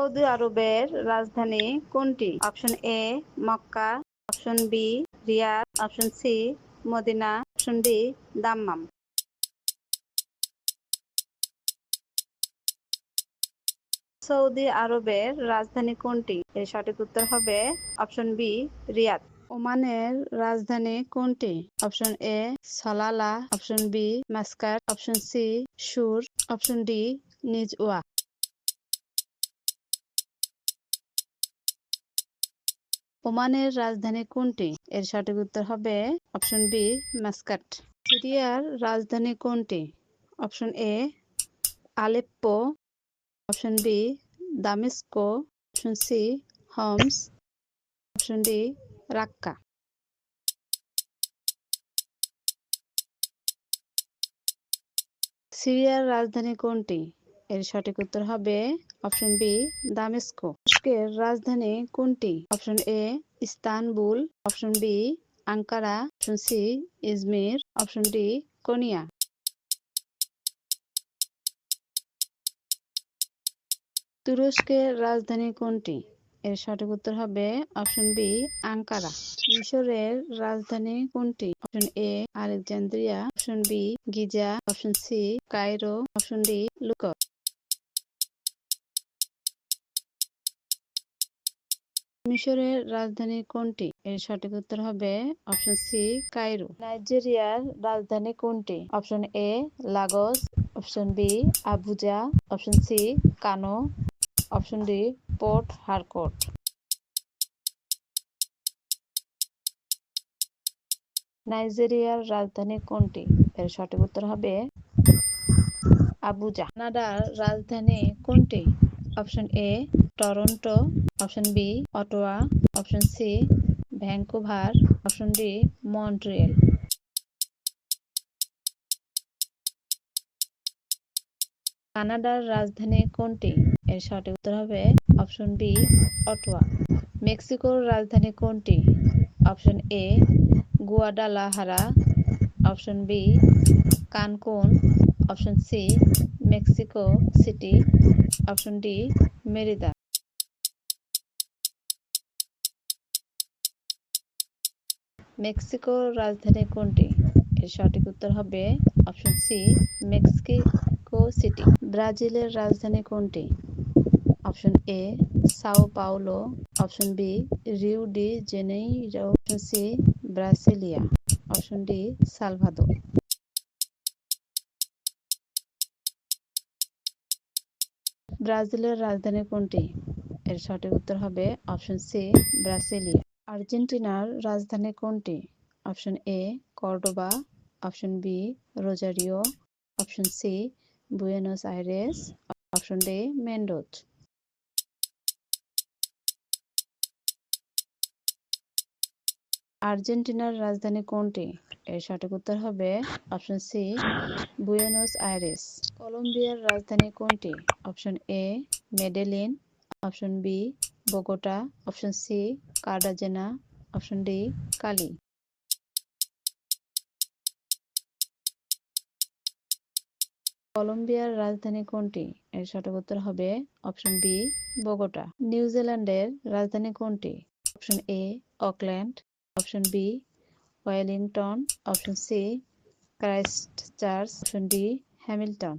Saudi আরবের রাজধানী কোনটি? Option A, Mecca, option B, Riyadh, option C, Medina, option D, Dammam. Saudi আরবের রাজধানী কোনটি? এর সঠিক উত্তর হবে অপশন বি, রিয়াদ। ওমানের রাজধানী কোনটি? Option A, Salalah, option B, Muscat, option C, Sur, option D, Nizwa. ওমানের রাজধানী কোনটি? এর সঠিক উত্তর হবে অপশন বি, মাস্কাট। সিরিয়ার রাজধানী কোনটি? Option A, Aleppo. Option B, Damascus. Option C, Homs. Option D, Raqqa. সিরিয়ার রাজধানী কোনটি? এর সঠিক উত্তর হবে অপশন বি, দামেস্কো। তুরস্কের রাজধানী কোনটি? Option A, Istanbul. Option B, Ankara. Option C, Izmir. Option D, Konya. তুরস্কের রাজধানী কোনটি? এর সঠিক উত্তর হবে অপশন বি, আঙ্কারা। মিশরের রাজধানী কোনটি? Option A, Alexandria. Option B, Giza. Option C, Cairo. Option D Luxor মিশরের রাজধানী কোনটি? এর সঠিক উত্তর হবে অপশন সি, কায়রো। নাইজেরিয়ার রাজধানী কোনটি? Option A, Lagos. Option B, Abuja. Option C, Kano. Option D, Port Harcourt নাইজেরিয়ার রাজধানী কোনটি? এর সঠিক উত্তর হবে আবুজা। কানাডার রাজধানী কোনটি? Option A, Toronto. Option B, Ottawa, option C Vancouver option D, Montreal. কানাডার রাজধানী কোনটি? এর সঠিক উত্তর হবে অপশন বি, অটোয়া। মেক্সিকোর রাজধানী কোনটি? Option A Guadalajara option B, Cancun. Option C, Mexico City. Option D, Merida. মেক্সিকোর রাজধানী কোনটি? এর সঠিক উত্তর হবে অপশন সি, মেক্সিকো সিটি। ব্রাজিলের রাজধানী কোনটি? Option A, Sao Paulo. Option B Rio de Janeiro. Option C, Brasilia. Option D Salvador ব্রাজিলের রাজধানী কোনটি? এর সঠিক উত্তর হবে অপশন সি, ব্রাসিলিয়া। আর্জেন্টিনার রাজধানী কোনটি? Option A, Cordoba. Option B, Rosario. Option C, Buenos Aires. Option D, Mendoza. আর্জেন্টিনার রাজধানী কোনটি? এর সঠিক উত্তর হবে অপশন সি, বুয়েনোস আইরেস। কলম্বিয়ার রাজধানী কোনটি? Option A, Medellin. Option B Bogota, option C, Cartagena, option D, Cali. কলম্বিয়ার রাজধানী কোনটি? এর সঠিক উত্তর হবে অপশন বি, বোগোটা। নিউজিল্যান্ডের রাজধানী কোনটি? Option A, Auckland. Option B, Wellington. Option C Christchurch option D, Hamilton.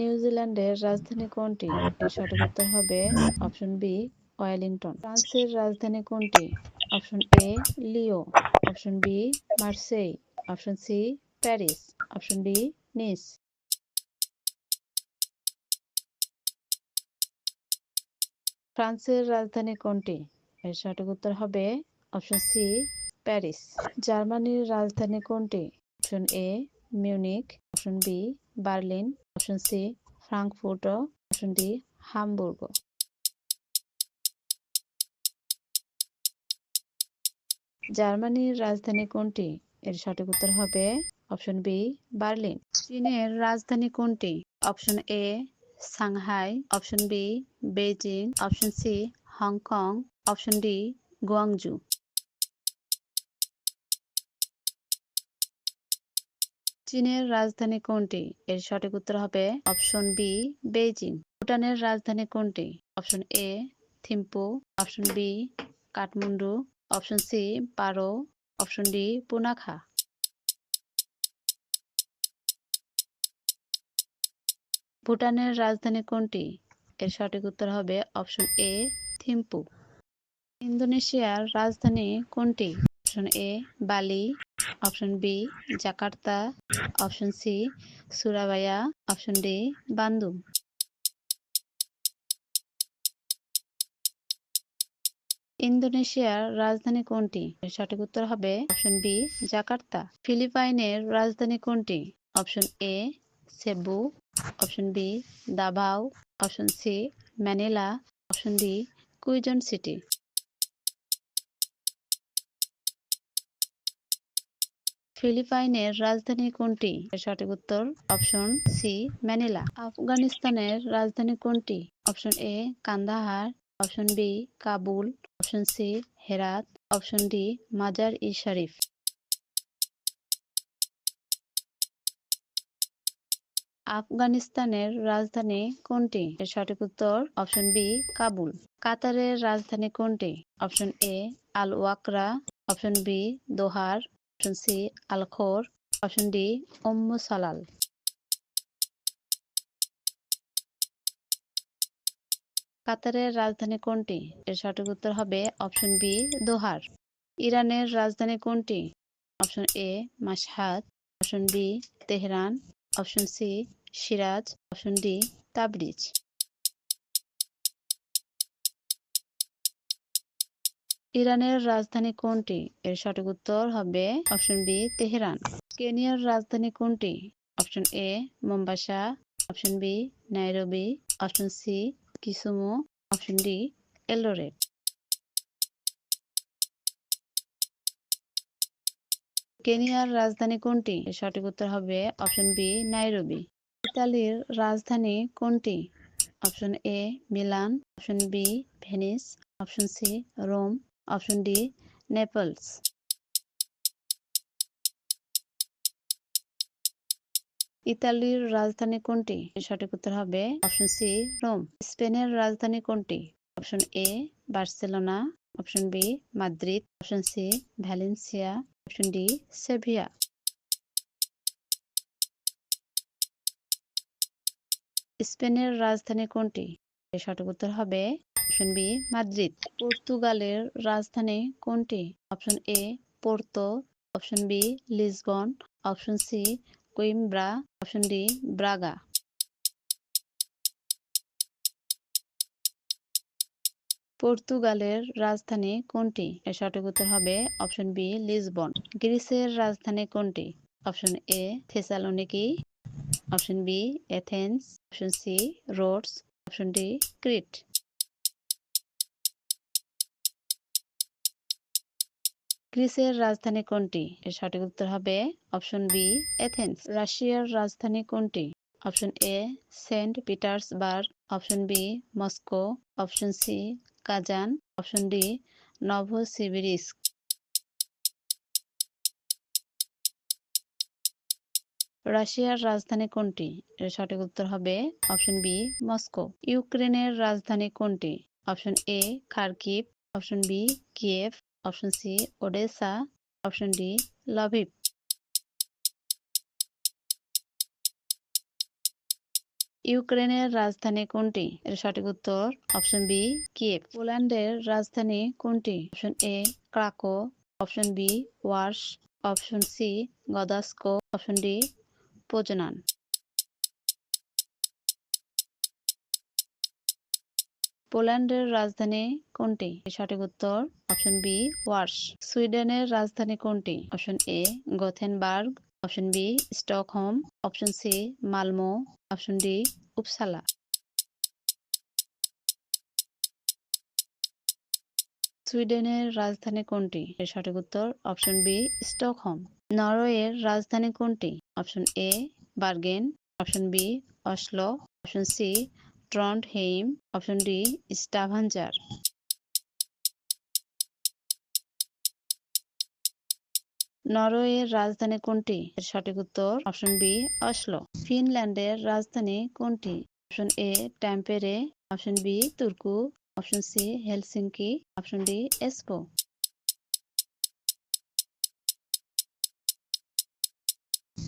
নিউজিল্যান্ডের রাজধানী কোনটি? সঠিক উত্তর হবে অপশন বি, ওয়েলিংটন। ফ্রান্সের রাজধানী কোনটি? Option A, Lyon. Option B, Marseille. Option C, Paris. Option D, Nice. ফ্রান্সের রাজধানী কোনটি? এর সঠিক উত্তর হবে অপশন সি, প্যারিস। জার্মানির রাজধানী কোনটি? Option A Munich option B Berlin, option C, Frankfurt, option D, Hamburg. জার্মানির রাজধানী কোনটি? এর সঠিক উত্তর হবে অপশন বি, বার্লিন। চীনের রাজধানী কোনটি? Option A, Shanghai. Option B Beijing option C, Hong Kong. Option D, Guangzhou. চীনের রাজধানী কোনটি? এর সঠিক উত্তর হবে অপশন বি, বেইজিং। ভুটানের রাজধানী কোনটি? Option A, Thimphu. Option B, Kathmandu. Option C, Paro. Option D, Punakha. ভুটানের রাজধানী কোনটি? এর সঠিক উত্তর হবে অপশন এ, থিম্পু। ইন্দোনেশিয়ার রাজধানী কোনটি? Option A, Bali. Option B, Jakarta. Option C Surabaya option D, Bandung. ইন্দোনেশিয়ার রাজধানী কোনটি? সঠিক উত্তর হবে অপশন বি, জাকার্তা। ফিলিপাইনের রাজধানী কোনটি? Option A, Cebu. Option B Davao option C, Manila. Option D, Quezon City. ফিলিপাইনের রাজধানী কোনটি? সঠিক উত্তর, অপশন সি, ম্যানিলা। আফগানিস্তানের রাজধানী কোনটি? Option A, Kandahar. Option B, Kabul. Option C, Herat. Option D, Mazar i Sharif. আফগানিস্তানের রাজধানী কোনটি? সঠিক উত্তর, অপশন বি, কাবুল। কাতারের রাজধানী কোনটি? Option A Al Wakrah option B, Dohar. Option C Al Khor option D, Ummu Salal. কাতারের রাজধানী কোনটি? এর সঠিক উত্তর হবে অপশন বি, দোহার। ইরানের রাজধানী কোনটি? Option A Mashhad option B, Tehran. Option C, Shiraz. Option D, Tabriz. ইরানের রাজধানী কোনটি? এর সঠিক উত্তর হবে অপশন বি, তেহরান। কেনিয়ার রাজধানী কোনটি? Option A, Mombasa. Option B, Nairobi. Option C, Kisumu. Option D Eldoret কেনিয়ার রাজধানী কোনটি? সঠিক উত্তর হবে অপশন বি, নাইরোবি। ইতালির রাজধানী কোনটি? Option A, Milan. Option B, Venice. Option C, Rome. Option D Naples ইতালির রাজধানী কোনটি? সঠিক উত্তর হবে অপশন সি রোম স্পেনের রাজধানী কোনটি? Option A Barcelona. Option B Madrid. Option C Valencia. Option D Sevilla. স্পেনের রাজধানী কোনটি? সঠিক উত্তর হবে অপশন বি, মাদ্রিদ। পর্তুগালের রাজধানী কোনটি? Option A, Porto. Option B, Lisbon. Option C, Coimbra. Option D, Braga. পর্তুগালের রাজধানী কোনটি? এর সঠিক উত্তর হবে অপশন বি, লিসবন। গ্রিসের রাজধানী কোনটি? Option A, Thessaloniki. Option B, Athens. Option C, Rhodes. Option D, Crete. গ্রিসের রাজধানী কোনটি? এর সঠিক উত্তর হবে অপশন বি, এথেন্স। রাশিয়ার রাজধানী কোনটি? Option A, Saint Petersburg. Option B, Moscow. Option C, Kazan. Option D, Novosibirsk. রাশিয়ার রাজধানী কোনটি? এর সঠিক উত্তর হবে অপশন বি, মস্কো। ইউক্রেনের রাজধানী কোনটি? Option A, Kharkiv. Option B, Kiev. Option C Odessa option D Lviv ইউক্রেনের রাজধানী কোনটি? এর সঠিক উত্তর অপশন বি কিয়েভ পোল্যান্ডের রাজধানী কোনটি? Option A Krakow option B Warsaw option C Gdansk option D Poznan পোল্যান্ডের রাজধানী কোনটি? সঠিক উত্তর, অপশন বি ওয়ার্স সুইডেনের রাজধানী কোনটি? Option A, Gothenburg. Option B, Stockholm. Option C, Malmo. Option D, Uppsala. সুইডেনের রাজধানী কোনটি? সঠিক উত্তর, অপশন বি, স্টকহোম। নরওয়ের রাজধানী কোনটি? Option A, Bergen. Option B, Oslo. Option C Trondheim option D Stavanger নরওয়ের রাজধানী কোনটি? সঠিক উত্তর অপশন বি অসলো ফিনল্যান্ডের রাজধানী কোনটি? Option A Tampere option B Turku option C Helsinki option D Espoo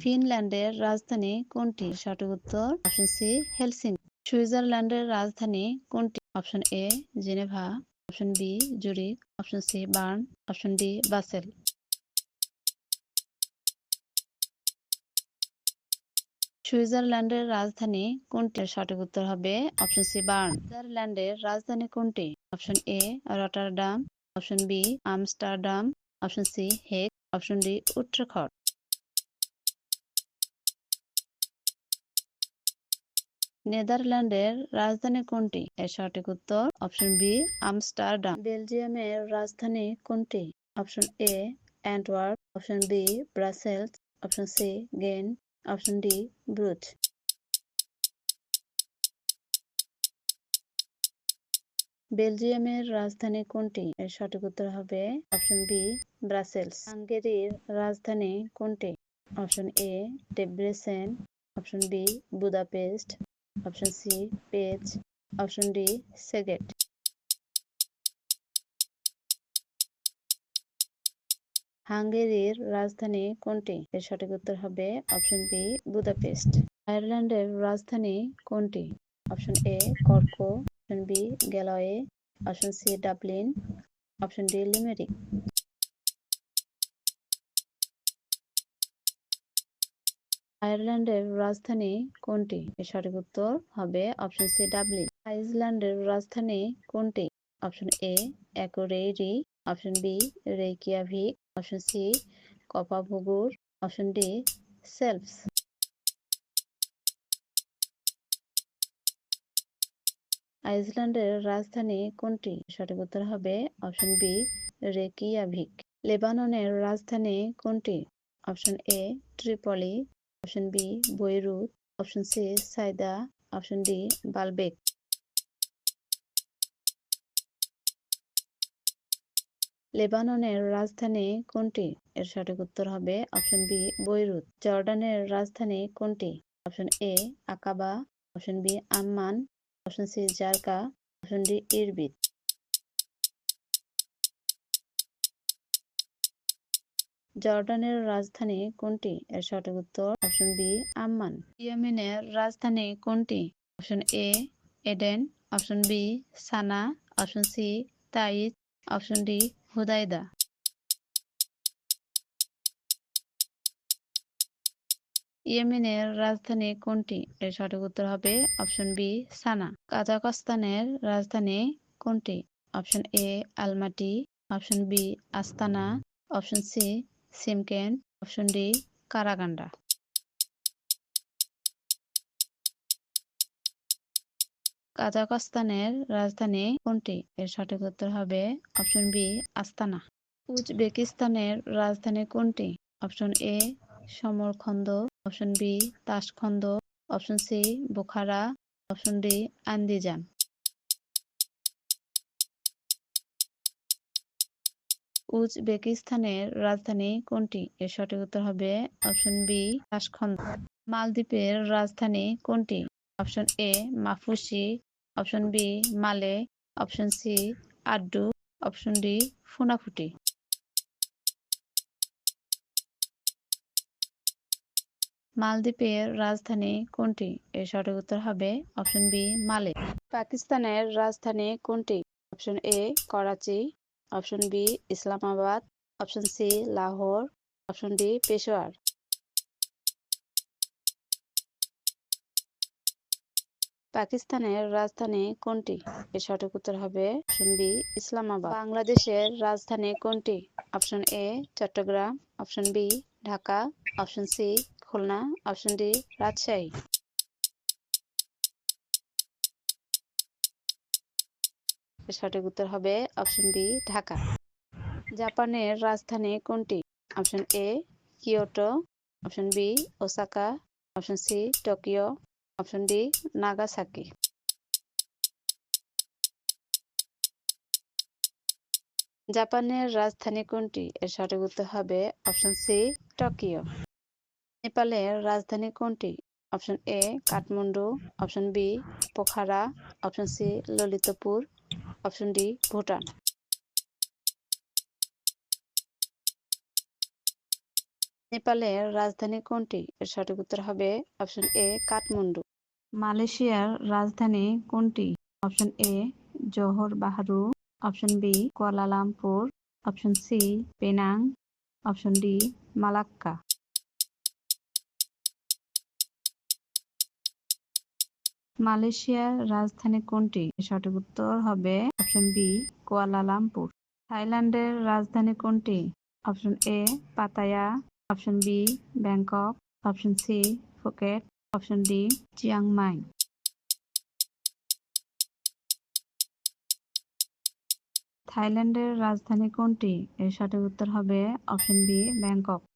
ফিনল্যান্ডের রাজধানী কোনটি? সঠিক উত্তর অপশন সি হেলসিঙ্কি সুইজারল্যান্ডের রাজধানী কোনটি? Option A, Geneva. Option B Zurich option C, Bern. Option D Basel সুইজারল্যান্ডের রাজধানী কোনটি? সঠিক উত্তর হবে অপশন সি, বার্ন। সুইজারল্যান্ডের রাজধানী কোনটি? Option A, Rotterdam. Option B, Amsterdam. Option C, Hague. Option D Utrecht নেদারল্যান্ডের রাজধানী কোনটি? এর সঠিক উত্তর অপশন বি, আমস্টারডাম। বেলজিয়ামের রাজধানী কোনটি? Option A, Antwerp. Option B, Brussels. Option C gain option D, Bruges. বেলজিয়ামের রাজধানী কোনটি? এর সঠিক উত্তর হবে অপশন বি, ব্রাসেলস। হাঙ্গেরির রাজধানী কোনটি? Option A, Debrecen. Option B, Budapest. Option C Pecs option D Szeged হাঙ্গেরির রাজধানী কোনটি? এর সঠিক উত্তর হবে অপশন বি বুদাপেস্ট। আয়ারল্যান্ডের রাজধানী কোনটি? Option A Cork. Option B Galway option C Dublin. Option D Limerick. আয়ারল্যান্ডের রাজধানী কোনটি? সঠিক উত্তর হবে অপশন সি ডাবলিন। আইসল্যান্ডের রাজধানী কোনটি? Option A Akureyri, option B Reykjavik option C Kopavogur, option D Selfoss আইসল্যান্ডের রাজধানী কোনটি? সঠিক উত্তর হবে অপশন বি রেকিয়াভিক লেবাননের রাজধানী কোনটি? Option A Tripoli option B Beirut option C Saida option D Baalbek লেবাননের রাজধানী কোনটি? এর সঠিক উত্তর হবে অপশন বি বৈরুত জর্ডানের রাজধানী কোনটি? Option A Aqaba. Option B Amman. Option C Zarqa. Option D Irbid জর্ডানের রাজধানী কোনটি? এর সঠিক উত্তর অপশন বি, আম্মান। ইয়েমেনের রাজধানী কোনটি? Option A, Aden. Option B, Sanaa. Option C, Taiz. Option D Hudaydah ইয়েমেনের রাজধানী কোনটি? এর সঠিক উত্তর হবে অপশন বি, সানা। কাজাকস্তানের রাজধানী কোনটি? Option A, Almaty. Option B, Astana. Option C Shymkent option D Karaganda কাজাকস্তানের রাজধানী কোনটি? এর সঠিক উত্তর হবে অপশন বি, আস্তানা। উজবেকিস্তানের রাজধানী কোনটি? Option A, Samarkand. Option B, Tashkent. Option C, Bukhara. Option D, Andijan. উজবেকিস্তানের রাজধানী কোনটি? এর সঠিক উত্তর হবে অপশন বি তাসখন্দ মালদ্বীপের রাজধানী কোনটি? Option A, Maafushi. Option B, Male. Option C, Addu. Option D, Funafuti. মালদ্বীপের রাজধানী কোনটি? এর সঠিক উত্তর হবে অপশন বি, মালে। পাকিস্তানের রাজধানী কোনটি? Option A, Karachi. Option B Islamabad option C Lahore option D Peshawar পাকিস্তানের রাজধানী কোনটি? এর সঠিক উত্তর হবে অপশন বি ইসলামাবাদ বাংলাদেশের রাজধানী কোনটি? Option A Chattogram option B Dhaka option C Khulna option D Rajshahi সঠিক উত্তর হবে অপশন বি, ঢাকা। জাপানের রাজধানী কোনটি? Option A, Kyoto. Option B, Osaka. Option C, Tokyo. Option D, Nagasaki. জাপানের রাজধানী কোনটি? এর সঠিক উত্তর হবে অপশন সি, টোকিও। নেপালের রাজধানী কোনটি? Option A, Kathmandu. Option B, Pokhara. Option C, Lalitpur. Option D Bhutan নেপালের রাজধানী কোনটি? এর সঠিক উত্তর হবে অপশন এ কাঠমান্ডু মালয়েশিয়ার রাজধানী কোনটি? Option A Johor Bahru option B Kuala Lumpur option C Penang option D Malacca মালয়েশিয়ার রাজধানী কোনটি? সঠিক উত্তর হবে অপশন বি, কুয়ালালামপুর। থাইল্যান্ডের রাজধানী কোনটি? Option A, Pattaya. Option B, Bangkok. Option C, Phuket. Option D, Chiang Mai. থাইল্যান্ডের রাজধানী কোনটি? এর সঠিক উত্তর হবে অপশন বি, ব্যাংকক।